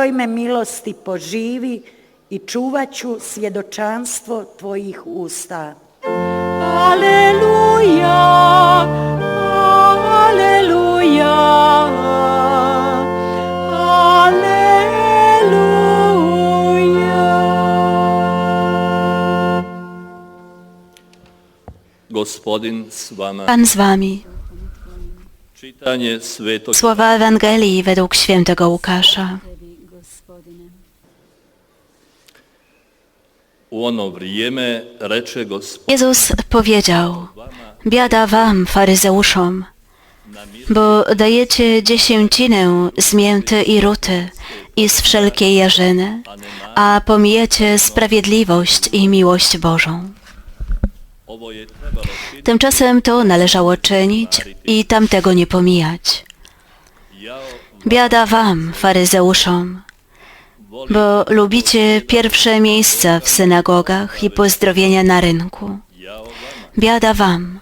svojoj me milosti poživi i čuvat ću svjedočanstvo Tvojih usta. Aleluja, aleluja, aleluja. Gospodin s vama. Pan z wami. Słowa Ewangelii według świętego Łukasza. Jezus powiedział, biada wam, faryzeuszom, bo dajecie dziesięcinę z mięty i ruty i z wszelkiej jarzyny, a pomijecie sprawiedliwość i miłość Bożą. Tymczasem to należało czynić i tamtego nie pomijać. Biada wam, faryzeuszom, bo lubicie pierwsze miejsca w synagogach i pozdrowienia na rynku. Biada wam,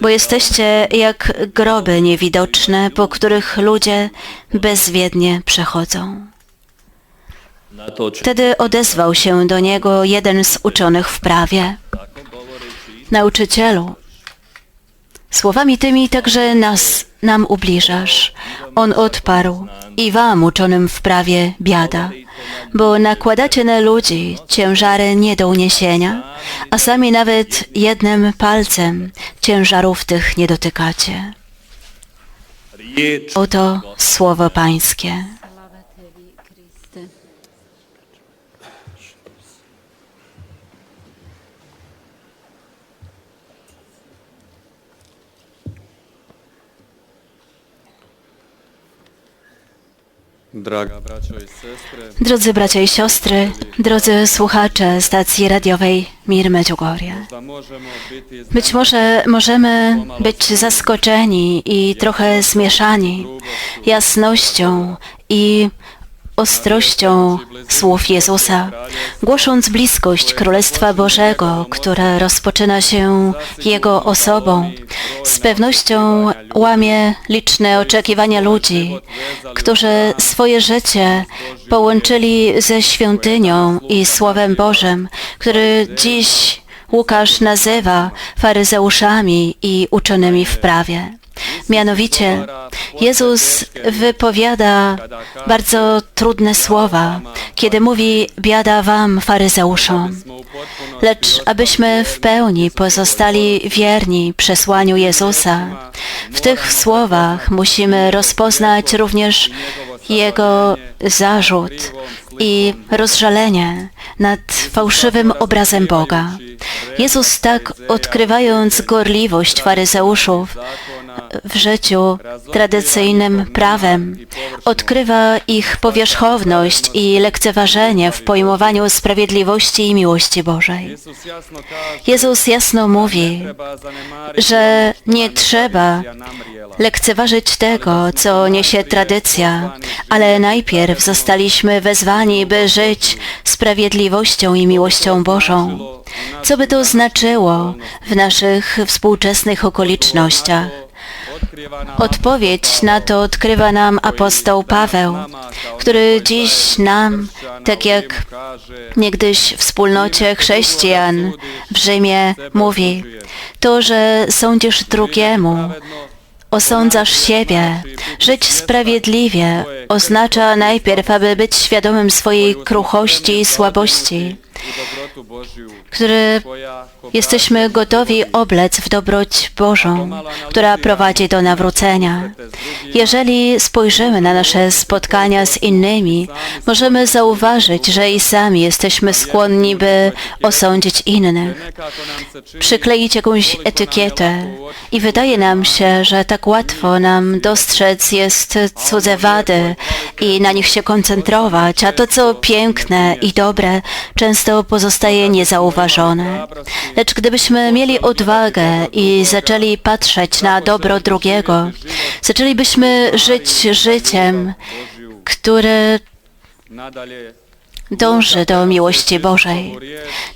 bo jesteście jak groby niewidoczne, po których ludzie bezwiednie przechodzą. Wtedy odezwał się do niego jeden z uczonych w prawie. Nauczycielu, słowami tymi także nas, nam ubliżasz. On odparł i wam, uczonym w prawie, biada, bo nakładacie na ludzi ciężary nie do uniesienia, a sami nawet jednym palcem ciężarów tych nie dotykacie. Oto słowo Pańskie. Drodzy bracia i siostry, drodzy słuchacze stacji radiowej Mir Medjugorje. Być może możemy być zaskoczeni i trochę zmieszani jasnością i ostrością słów Jezusa, głosząc bliskość Królestwa Bożego, które rozpoczyna się Jego osobą. Z pewnością łamie liczne oczekiwania ludzi, którzy swoje życie połączyli ze świątynią i Słowem Bożym, który dziś Łukasz nazywa faryzeuszami i uczonymi w prawie. Mianowicie Jezus wypowiada bardzo trudne słowa, kiedy mówi biada wam faryzeuszom. Lecz abyśmy w pełni pozostali wierni przesłaniu Jezusa, w tych słowach musimy rozpoznać również Jego zarzut i rozżalenie nad fałszywym obrazem Boga. Jezus tak odkrywając gorliwość faryzeuszów w życiu tradycyjnym prawem, odkrywa ich powierzchowność i lekceważenie w pojmowaniu sprawiedliwości i miłości Bożej. Jezus jasno mówi, że nie trzeba lekceważyć tego, co niesie tradycja, ale najpierw zostaliśmy wezwani, by żyć sprawiedliwością i miłością Bożą. Co by to znaczyło w naszych współczesnych okolicznościach? Odpowiedź na to odkrywa nam apostoł Paweł, który dziś nam, tak jak niegdyś w wspólnocie chrześcijan w Rzymie mówi, to, że sądzisz drugiemu, osądzasz siebie. Żyć sprawiedliwie oznacza najpierw, aby być świadomym swojej kruchości i słabości, który jesteśmy gotowi oblec w dobroć Bożą, która prowadzi do nawrócenia. Jeżeli spojrzymy na nasze spotkania z innymi, możemy zauważyć, że i sami jesteśmy skłonni, by osądzić innych, przykleić jakąś etykietę i wydaje nam się, że tak łatwo nam dostrzec jest cudze wady i na nich się koncentrować, a to co piękne i dobre często pozostaje niezauważone. Lecz gdybyśmy mieli odwagę i zaczęli patrzeć na dobro drugiego, zaczęlibyśmy żyć życiem, które dąży do miłości Bożej.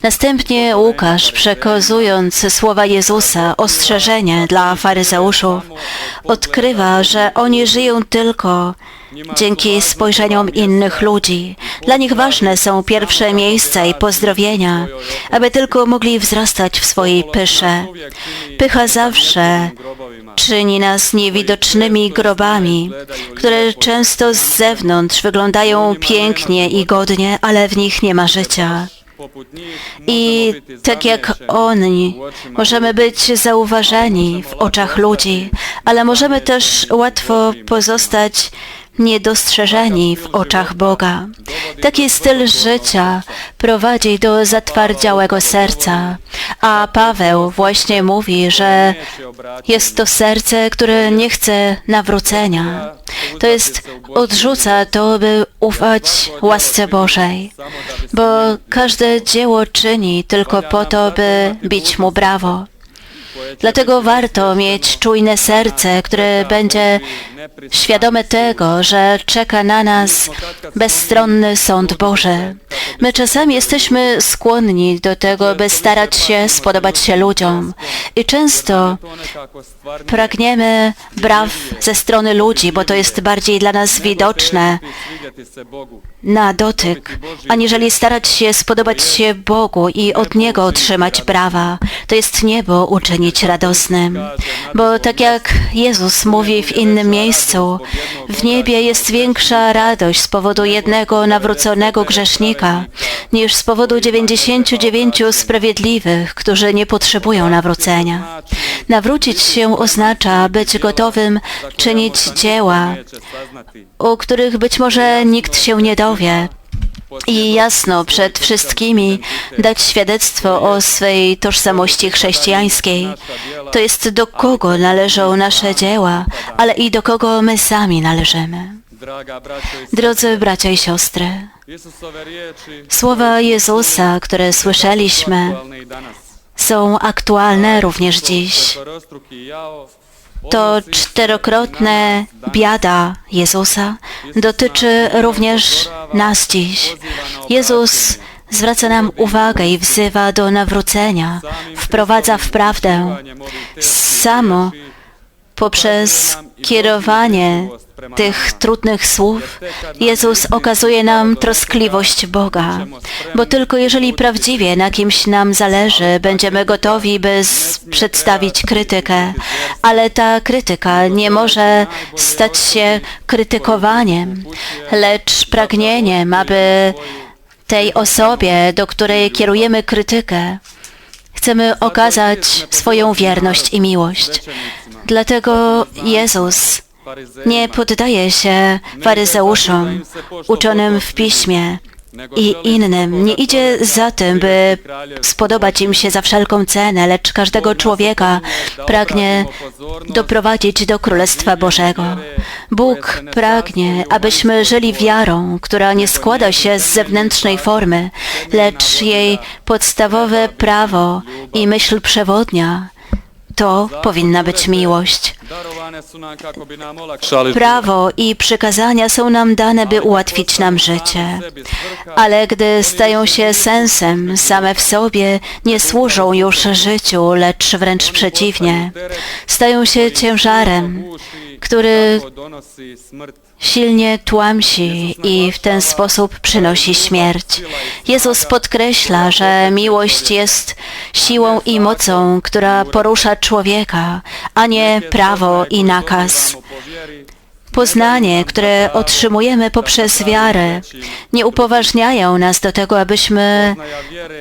Następnie Łukasz, przekazując słowa Jezusa, ostrzeżenie dla faryzeuszów, odkrywa, że oni żyją tylko dzięki spojrzeniom innych ludzi. Dla nich ważne są pierwsze miejsca i pozdrowienia, aby tylko mogli wzrastać w swojej pysze. Pycha zawsze czyni nas niewidocznymi grobami, które często z zewnątrz wyglądają pięknie i godnie, ale w nich nie ma życia. I tak jak oni, możemy być zauważeni w oczach ludzi, ale możemy też łatwo pozostać niedostrzeżeni w oczach Boga. Taki styl życia prowadzi do zatwardziałego serca, a Paweł właśnie mówi, że jest to serce, które nie chce nawrócenia. To jest, odrzuca to, by ufać łasce Bożej, bo każde dzieło czyni tylko po to, by bić mu brawo. Dlatego warto mieć czujne serce, które będzie świadome tego, że czeka na nas bezstronny sąd Boży. My czasami jesteśmy skłonni do tego, by starać się spodobać się ludziom i często pragniemy braw ze strony ludzi, bo to jest bardziej dla nas widoczne na dotyk, aniżeli starać się spodobać się Bogu i od Niego otrzymać brawa. To jest niebo uczynić radosnym. Bo tak jak Jezus mówi w innym miejscu, w niebie jest większa radość z powodu jednego nawróconego grzesznika, niż z powodu 99 sprawiedliwych, którzy nie potrzebują nawrócenia. Nawrócić się oznacza być gotowym czynić dzieła, o których być może nikt się nie dowie. I jasno przed wszystkimi dać świadectwo o swej tożsamości chrześcijańskiej. To jest do kogo należą nasze dzieła, ale i do kogo my sami należymy. Drodzy bracia i siostry, słowa Jezusa, które słyszeliśmy, są aktualne również dziś. To czterokrotne biada Jezusa dotyczy również nas dziś. Jezus zwraca nam uwagę i wzywa do nawrócenia, wprowadza w prawdę. Samo poprzez kierowanie tych trudnych słów Jezus okazuje nam troskliwość Boga, bo tylko jeżeli prawdziwie na kimś nam zależy, będziemy gotowi, by przedstawić krytykę, ale ta krytyka nie może stać się krytykowaniem, lecz pragnieniem, aby tej osobie, do której kierujemy krytykę, chcemy okazać swoją wierność i miłość. Dlatego Jezus nie poddaje się faryzeuszom uczonym w piśmie i innym. Nie idzie za tym, by spodobać im się za wszelką cenę, lecz każdego człowieka pragnie doprowadzić do Królestwa Bożego. Bóg pragnie, abyśmy żyli wiarą, która nie składa się z zewnętrznej formy, lecz jej podstawowe prawo i myśl przewodnia to powinna być miłość. Prawo i przykazania są nam dane, by ułatwić nam życie, ale gdy stają się sensem same w sobie, nie służą już życiu, lecz wręcz przeciwnie. Stają się ciężarem, który silnie tłamsi i w ten sposób przynosi śmierć. Jezus podkreśla, że miłość jest siłą i mocą, która porusza człowieka, a nie prawo i nakaz. Poznanie, które otrzymujemy poprzez wiarę, nie upoważniają nas do tego, abyśmy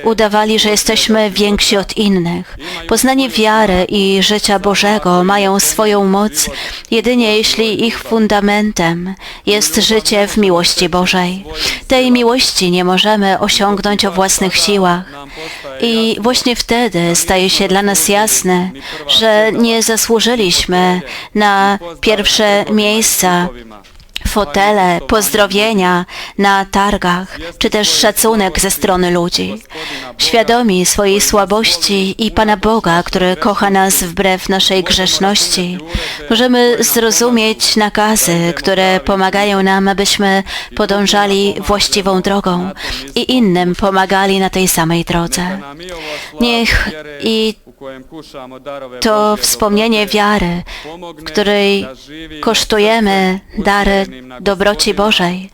udawali, że jesteśmy więksi od innych. Poznanie wiary i życia Bożego mają swoją moc jedynie jeśli ich fundamentem jest życie w miłości Bożej. Tej miłości nie możemy osiągnąć o własnych siłach. I właśnie wtedy staje się dla nas jasne, że nie zasłużyliśmy na pierwsze fotele, pozdrowienia na targach, czy też szacunek ze strony ludzi. Świadomi swojej słabości i Pana Boga, który kocha nas wbrew naszej grzeszności, możemy zrozumieć nakazy, które pomagają nam, abyśmy podążali właściwą drogą i innym pomagali na tej samej drodze. Niech i to wspomnienie wiary, w której kosztujemy dary dobroci Bożej.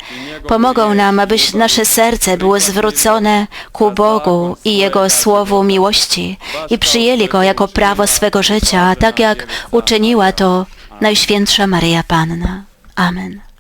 Pomogą nam, aby nasze serce było zwrócone ku Bogu i Jego Słowu miłości i przyjęli Go jako prawo swego życia, tak jak uczyniła to Najświętsza Maryja Panna. Amen.